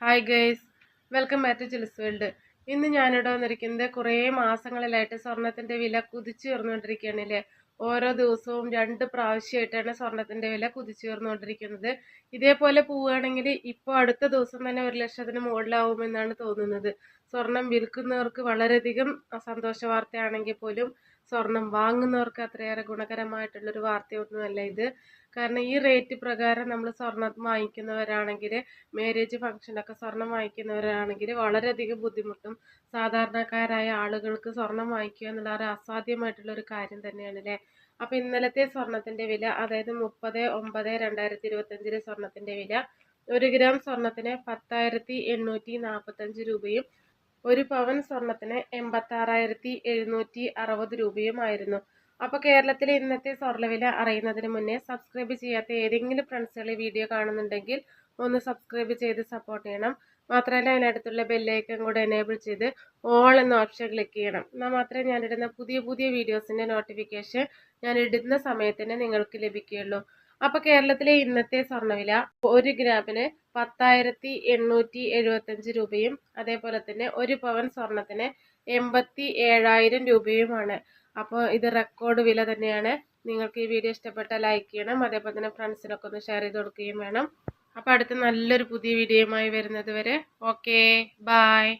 Hi guys welcome back to Chill's World ഇന്ന് ഞാനിവിടെ വന്നിരിക്കുന്നത് കുറേ മാസങ്ങളിലായിട്ട് സ്വർണത്തിന്റെ വില കുതിച്ചു ഉയർന്നുകൊണ്ടിരിക്കുകയാണല്ലേ ഓരോ ദിവസവും രണ്ട് പ്രാവശ്യമായിട്ടാണ് സ്വർണത്തിന്റെ വില കുതിച്ചു ഉയർന്നുകൊണ്ടിരിക്കുന്നത്. ഇതേപോലെ പോവുകയാണെങ്കിൽ ഇപ്പോൾ അടുത്ത ദിവസം തന്നെ ഒരു ലക്ഷത്തിന് മുകളിലാവുമെന്നാണ് തോന്നുന്നത്. സ്വർണം വിൽക്കുന്നവർക്ക് വളരെയധികം സന്തോഷ വാർത്തയാണെങ്കിൽ പോലും സ്വർണം വാങ്ങുന്നവർക്ക് അത്രയേറെ ഗുണകരമായിട്ടുള്ളൊരു വാർത്തയൊന്നുമല്ല ഇത്. കാരണം ഈ റേറ്റ് പ്രകാരം നമ്മൾ സ്വർണം വാങ്ങിക്കുന്നവരാണെങ്കിൽ മാരേജ് ഫംഗ്ഷനൊക്കെ സ്വർണം വാങ്ങിക്കുന്നവരാണെങ്കിൽ വളരെയധികം ബുദ്ധിമുട്ടും. സാധാരണക്കാരായ ആളുകൾക്ക് സ്വർണം വാങ്ങിക്കുക എന്നുള്ള ഒരു അസാധ്യമായിട്ടുള്ള ഒരു കാര്യം തന്നെയാണ് അല്ലേ അപ്പോൾ ഇന്നലത്തെ സ്വർണത്തിന്റെ വില അതായത് മുപ്പത് ഒമ്പത് രണ്ടായിരത്തി ഇരുപത്തഞ്ചിലെ സ്വർണത്തിന്റെ വില ഒരു ഗ്രാം സ്വർണത്തിന് പത്തായിരത്തി എണ്ണൂറ്റി നാൽപ്പത്തഞ്ച് രൂപയും ഒരു പവൻ സ്വർണത്തിന് എൺപത്താറായിരത്തി എഴുന്നൂറ്റി അറുപത് രൂപയുമായിരുന്നു. അപ്പോൾ കേരളത്തിലെ ഇന്നത്തെ സ്വർണവില അറിയുന്നതിന് മുന്നേ സബ്സ്ക്രൈബ് ചെയ്യാത്ത ഏതെങ്കിലും ഫ്രണ്ട്സുകൾ ഈ വീഡിയോ കാണുന്നുണ്ടെങ്കിൽ ഒന്ന് സബ്സ്ക്രൈബ് ചെയ്ത് സപ്പോർട്ട് ചെയ്യണം. മാത്രമല്ല അതിനടുത്തുള്ള ബെല്ലൈക്കൻ കൂടെ എനേബിൾ ചെയ്ത് ഓൾ എന്ന ഓപ്ഷൻ ക്ലിക്ക് ചെയ്യണം. എന്നാൽ മാത്രമേ ഞാനിടുന്ന പുതിയ പുതിയ വീഡിയോസിന്റെ നോട്ടിഫിക്കേഷൻ ഞാൻ ഇടുന്ന സമയത്തിന് നിങ്ങൾക്ക് ലഭിക്കുകയുള്ളൂ. അപ്പോൾ കേരളത്തിലെ ഇന്നത്തെ സ്വർണവില ഒരു ഗ്രാമിന് പത്തായിരത്തി എണ്ണൂറ്റി എഴുപത്തഞ്ച് രൂപയും അതേപോലെ തന്നെ ഒരു പവൻ സ്വർണത്തിന് എൺപത്തി ഏഴായിരം രൂപയുമാണ്. അപ്പോൾ ഇത് റെക്കോർഡ് വില തന്നെയാണ്. നിങ്ങൾക്ക് ഈ വീഡിയോ ഇഷ്ടപ്പെട്ടാൽ ലൈക്ക് ചെയ്യണം. അതേപോലെ തന്നെ ഫ്രണ്ട്സിനൊക്കെ ഒന്ന് ഷെയർ ചെയ്ത് കൊടുക്കുകയും വേണം. അപ്പോൾ അടുത്ത നല്ലൊരു പുതിയ വീഡിയോയുമായി വരുന്നത് വരെ. Okay bye